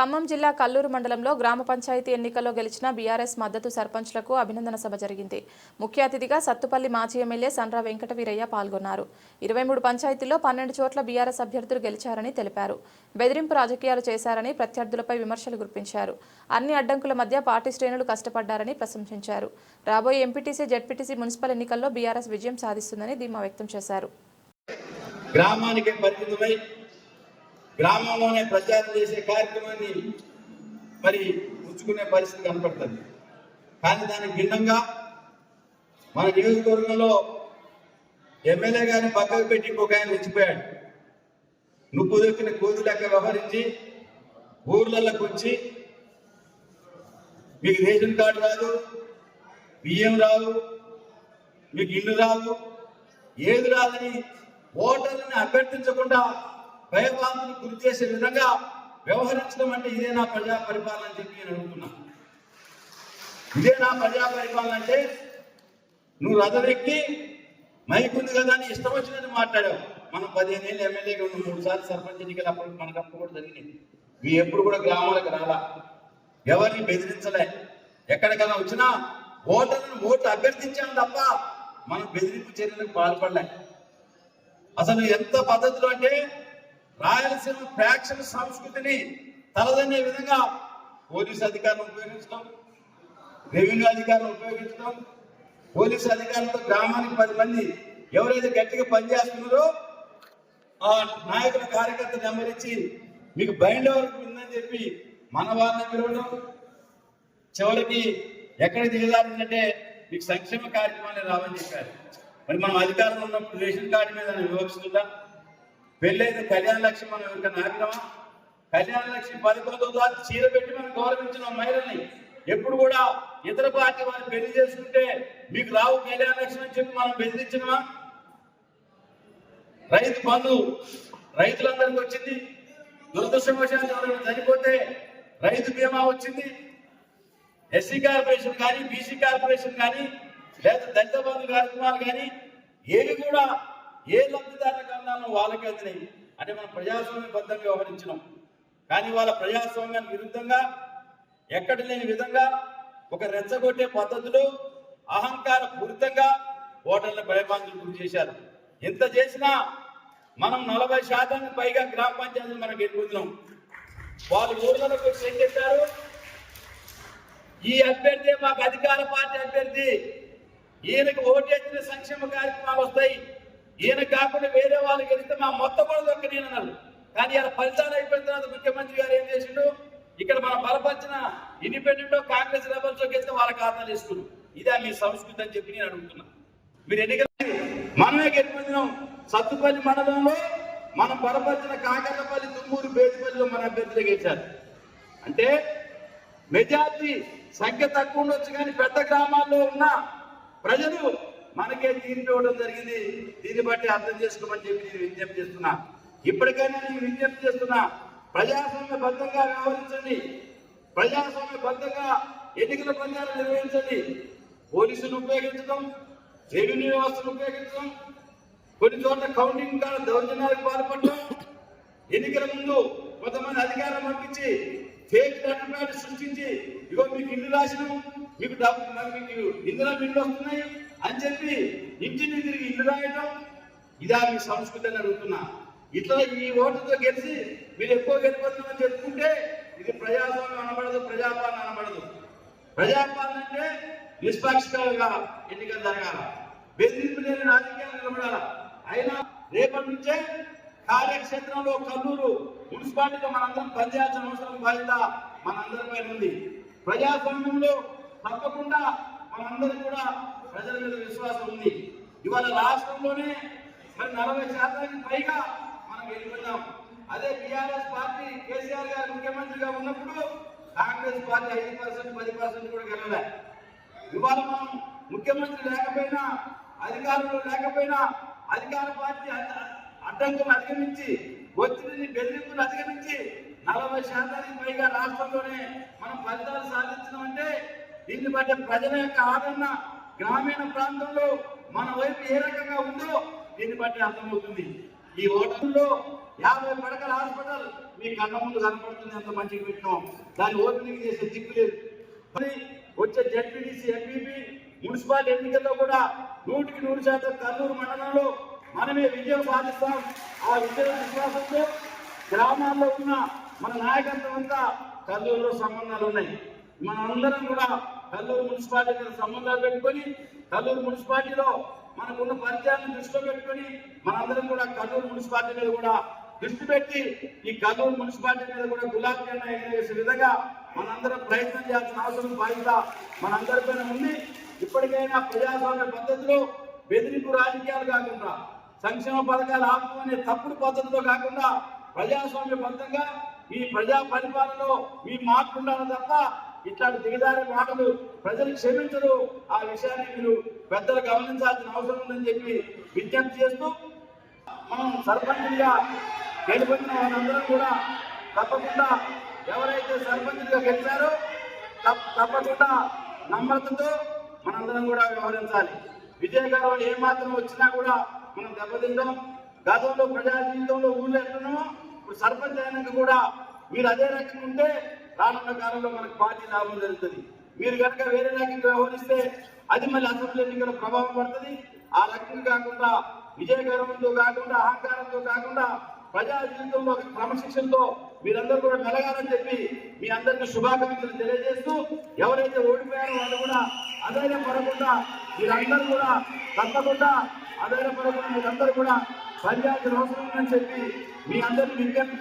ఖమ్మం జిల్లా కల్లూరు మండలంలో గ్రామ పంచాయతీ ఎన్నికల్లో గెలిచిన బీఆర్ఎస్ మద్దతు సర్పంచ్లకు అభినందన సభ జరిగింది. ముఖ్య అతిథిగా సత్తుపల్లి మాజీ ఎమ్మెల్యే సండ్ర వెంకటవీరయ్య పాల్గొన్నారు. ఇరవై మూడు పంచాయతీల్లో పన్నెండు చోట్ల బీఆర్ఎస్ అభ్యర్థులు గెలిచారని తెలిపారు. బెదిరింపు రాజకీయాలు చేశారని ప్రత్యర్థులపై విమర్శలు గుర్పించారు. అన్ని అడ్డంకుల మధ్య పార్టీ శ్రేణులు కష్టపడ్డారని ప్రశంసించారు. రాబోయే ఎంపీటీసీ జెడ్పీటీసీ మున్సిపల్ ఎన్నికల్లో బీఆర్ఎస్ విజయం సాధిస్తుందని ధీమా వ్యక్తం చేశారు. గ్రామానికి పరిమితమై గ్రామంలోనే ప్రచారం చేసే కార్యక్రమాన్ని మరి ఉంచుకునే పరిస్థితి కనపడుతుంది. కానీ దానికి భిన్నంగా మన నియోజకవర్గంలో ఎమ్మెల్యే గారిని పక్కకు పెట్టి ఇంకొక ఆయన రెచ్చిపోయాడు నువ్వు దొక్కిన కోతి లెక్క వ్యవహరించి ఊర్లలోకి వచ్చి మీకు రేషన్ కార్డు రాదు బియ్యం రాదు మీకు ఇల్లు రాదు ఏది రాదని ఓటర్లని అభ్యర్థించకుండా భయభ్రాంతులు గురి చేసే విధంగా వ్యవహరించడం అంటే ఇదే నా ప్రజా పరిపాలన అని చెప్పి నేను అడుగుతున్నా ఇదే నా ప్రజా పరిపాలన అంటే నువ్వు రథం మైకుంది కదా అని ఇష్టం వచ్చినట్టు మాట్లాడావు. మనం పదిహేను ఏళ్ళు ఎమ్మెల్యేగా ఉన్న మూడు సార్లు సర్పంచ్ ఎన్నికలు అప్పుడు మనకు అప్పుడు కూడా జరిగినాయి. మీ ఎప్పుడు కూడా గ్రామాలకు రాలా. ఎవరిని బెదిరించలే. ఎక్కడికైనా వచ్చినా ఓటర్లను ఓటు అభ్యర్థించాం తప్ప మనం బెదిరింపు చర్యలకు పాల్పడలే. అసలు ఎంత పద్ధతిలో అంటే రాయలసీమ ఫ్యాక్షన్ సంస్కృతిని తలదన్నే విధంగా పోలీసు అధికారులను ఉపయోగించడం రెవెన్యూ అధికారులను ఉపయోగించడం పోలీసు అధికారులతో గ్రామానికి పది మంది ఎవరైతే గట్టిగా పనిచేస్తున్నారో ఆ నాయకుల కార్యకర్త నెంబర్ ఇచ్చి మీకు బైండ్ ఉందని చెప్పి మన వాళ్ళని పిలవడం చివరికి ఎక్కడ దిగజారిందంటే మీకు సంక్షేమ కార్యక్రమాన్ని రావని చెప్పారు. మరి మనం అధికారంలో ఉన్నప్పుడు రేషన్ కార్డు మీద వివక్షిస్తుందా పెళ్ళైతే కళ్యాణ లక్ష్మి మనం ఎవరికైనా ఆపినామా కళ్యాణ లక్ష్మి పథకంతో ద్వారా చీర పెట్టి మనం గౌరవించిన మహిళల్ని ఎప్పుడు కూడా ఇతర పార్టీ వారిని పెళ్ళి చేసుకుంటే మీకు రావు కళ్యాణ లక్ష్యం అని చెప్పి మనం బెదిరించినమా? రైతు బంధు రైతులందరికీ వచ్చింది. దురదృష్టవశాలు ఎవరైనా చనిపోతే రైతు బీమా వచ్చింది. ఎస్సీ కార్పొరేషన్ కానీ బీసీ కార్పొరేషన్ కానీ లేదా దళిత బంధు కార్యక్రమాలు కానీ ఏవి కూడా ఏ లబ్ధిదారులకు కన్నాను వాళ్ళకి అందినాయి అంటే మనం ప్రజాస్వామ్యబద్ధంగా వ్యవహరించినాం. కానీ వాళ్ళ ప్రజాస్వామ్యానికి విరుద్ధంగా ఎక్కడ లేని విధంగా ఒక రెచ్చగొట్టే పద్ధతులు అహంకార పూరితంగా ఓటర్ల భయభాంతులు గురి చేశారు. ఎంత చేసినా మనం నలభై శాతానికి పైగా గ్రామ పంచాయతీలు మనం గెలుపుతున్నాం వాళ్ళు ఊర్లకు ఏం చెప్పారు ఈ అభ్యర్థి మాకు అధికార పార్టీ అభ్యర్థి. ఈయనకు ఓటేసిన సంక్షేమ కార్యక్రమాలు వస్తాయి. ఈయన కాకుండా వేరే వాళ్ళు గెలిస్తే మా మొత్తం కూడా దొక్క నేను అన్నారు కానీ ఇలా ఫలితాలు అయిపోయిన తర్వాత ముఖ్యమంత్రి గారు ఏం చేసిండు? ఇక్కడ మనం బలపరిచిన ఇండిపెండెంట్ కాంగ్రెస్ లెవెల్స్ గెలిస్తే వాళ్ళ ఖాతాలు వేసుకున్నాం ఇదే మీ సంస్కృతి అని చెప్పి నేను అడుగుతున్నా. మీరు ఎన్నికలు మనమే గెలిపించినాం సత్తుపల్లి మండలంలో మనం బలపరిచిన కాకర్లపల్లి తుమ్మూరు బేతిపల్లిలో మన అభ్యర్థులు గెలిచారు. అంటే మెజార్టీ సంఖ్య తక్కువ ఉండొచ్చు కానీ పెద్ద గ్రామాల్లో ఉన్న ప్రజలు మనకే తీరిపి ఇవ్వడం జరిగింది. దీన్ని బట్టి అర్థం చేసుకోమని చెప్పి నేను విజ్ఞప్తి చేస్తున్నా. ఇప్పటికైనా నేను విజ్ఞప్తి చేస్తున్నా ప్రజాస్వామ్య బద్ధంగా వ్యవహరించండి. ప్రజాస్వామ్య బద్ధంగా ఎన్నికల ప్రచారం నిర్వహించండి. పోలీసులు ఉపయోగించడం రెవెన్యూ వ్యవస్థను ఉపయోగించడం కొన్ని చోట్ల కౌంటింగ్ కాడ దౌర్జన్యాలకు పాల్పడడం ఎన్నికల ముందు కొంతమంది అధికారం పంపించి ఫేక్ డాక్యుమెంట్ సృష్టించి ఇగో మీకు ఇల్లు రాసినాం. మీకు డబ్బు మీకు ఇందులో బిల్లు వస్తున్నాయి అని చెప్పి ఇంటిని తిరిగి ఇల్లు రాయటం ఇదా మీ సంస్కృతి అని అడుగుతున్నా. ఇట్లా ఈ ఓటుతో గెలిచి మీరు ఎక్కువ గెలిపోతున్నామని చెప్పుకుంటే ఇది ప్రజాస్వామ్యం అనబడదు ప్రజాపాలన అనబడదు. ప్రజాపాలన అంటే నిష్పాక్షికంగా ఎన్నికలు జరగాల. బెదిరింపు లేని రాజకీయాలు నిలబడాల. అయినా రేపటి నుంచే కార్యక్షేత్రంలో కల్లూరు మున్సిపాలిటీలో మనందరం పనిచేయాల్సిన అవసరం బాధ్యత మనందరి పైన ఉంది. ప్రజాస్వామ్యంలో తప్పకుండా మనందరం కూడా ప్రజల మీద విశ్వాసం ఉంది. ఇవాళ రాష్ట్రంలోనే మరి నలభై శాతానికి పైగా మనం వెళ్ళిపోయాం అదే బీఆర్ఎస్ పార్టీ కేసీఆర్ గారు ముఖ్యమంత్రిగా ఉన్నప్పుడు కాంగ్రెస్ పార్టీ ఐదు పర్సెంట్ పది పర్సెంట్ కూడా గెలలే ఇవాళ మనం ముఖ్యమంత్రి లేకపోయినా అధికారులు లేకపోయినా అధికార పార్టీ అడ్డంకులు అధిగమించి ఒత్తిడిని బెదిరింపులు అధిగమించి నలభై శాతానికి పైగా రాష్ట్రంలోనే మనం ఫలితాలు అంటే దీన్ని బట్టి ప్రజల యొక్క ఆదరణ గ్రామీణ ప్రాంతంలో మన వైపు ఏ రకంగా ఉందో దీన్ని బట్టి అర్థమవుతుంది. ఈ ఓటర్లో యాభై పడకల హాస్పిటల్ మీ కళ్ళ ముందు కనపడుతుంది ఎంత మంచిగా పెట్టినాం. దాన్ని ఓపెనింగ్ చేసే దిక్కు లేదు. వచ్చే జడ్పీటీసీ ఎంపీపీ మున్సిపాలిటీ ఎన్నికల్లో కూడా నూటికి నూరు శాతం కర్నూలు మండలంలో మనమే విజయం సాధిస్తాం. ఆ విజయ విశ్వాసంతో గ్రామాల్లో ఉన్న మన నాయకత్వం అంతా కర్నూలులో సంబంధాలు ఉన్నాయి. మనందరం కూడా కల్లూరు మున్సిపాలిటీతో సంబంధాలు పెట్టుకొని కల్లూరు మున్సిపాలిటీలో మనకున్న పరిచయాన్ని దృష్టిలో పెట్టుకొని మనందరం కూడా కల్లూరు మున్సిపాలిటీ మీద కూడా దృష్టి పెట్టి ఈ కల్లూరు మున్సిపాలిటీ మీద కూడా గులాబీ జెండా ఎగరేసే విధంగా మనందరం ప్రయత్నం చేయాల్సిన అవసరం బాధ్యత మనందరిపైన ఉంది. ఇప్పటికైనా ప్రజాస్వామ్య పద్ధతిలో బెదిరింపు రాజకీయాలు కాకుండా సంక్షేమ పథకాలు ఆపుకునే తప్పుడు పద్ధతిలో కాకుండా ప్రజాస్వామ్యబద్ధంగా ఈ ప్రజా పరిపాలనలో మీ మార్పు ఉండాలి తప్ప ఇట్లాంటి దిగజారే మాటలు ప్రజలు క్షమించరు. ఆ విషయాన్ని మీరు పెద్దలు గమనించాల్సిన అవసరం ఉందని చెప్పి విజ్ఞప్తి చేస్తూ మనం సర్పంచ్గా గెలుపొందిన వారందరం కూడా తప్పకుండా ఎవరైతే సర్పంచ్గా గెలిచారో తప్ప- తప్పకుండా నమ్రతతో మనందరం కూడా వ్యవహరించాలి. విజయకరం ఏ మాత్రం వచ్చినా కూడా మనం దెబ్బతింటాం. గతంలో ప్రజా జీవితంలో ఊళ్ళో ఎట్లున్నామో ఇప్పుడు సర్పంచ్ అయినాక కూడా మీరు అదే రకంగా ఉంటే రానున్న కాలంలో మనకు పార్టీ లాభం జరుగుతుంది. మీరు కనుక వేరే రకంగా వ్యవహరిస్తే అది మళ్ళీ అసెంబ్లీ ఎన్నికల ప్రభావం పడుతుంది. ఆ రకంగా కాకుండా విజయగర్వంతో కాకుండా అహంకారంతో కాకుండా ప్రజా జీవితంలో ఒక క్రమశిక్షణతో మీరందరూ కూడా మెలగాలని చెప్పి మీ అందరికీ శుభాకాంక్షలు తెలియజేస్తూ ఎవరైతే ఓడిపోయారో వాళ్ళు కూడా అధైర్యపడకుండా మీరందరూ కూడా తప్పకుండా అధైర్యపడకుండా మీరందరూ కూడా పనిచేయాల్సిన అవసరం ఉందని చెప్పి మీ అందరినీ విజ్ఞప్తి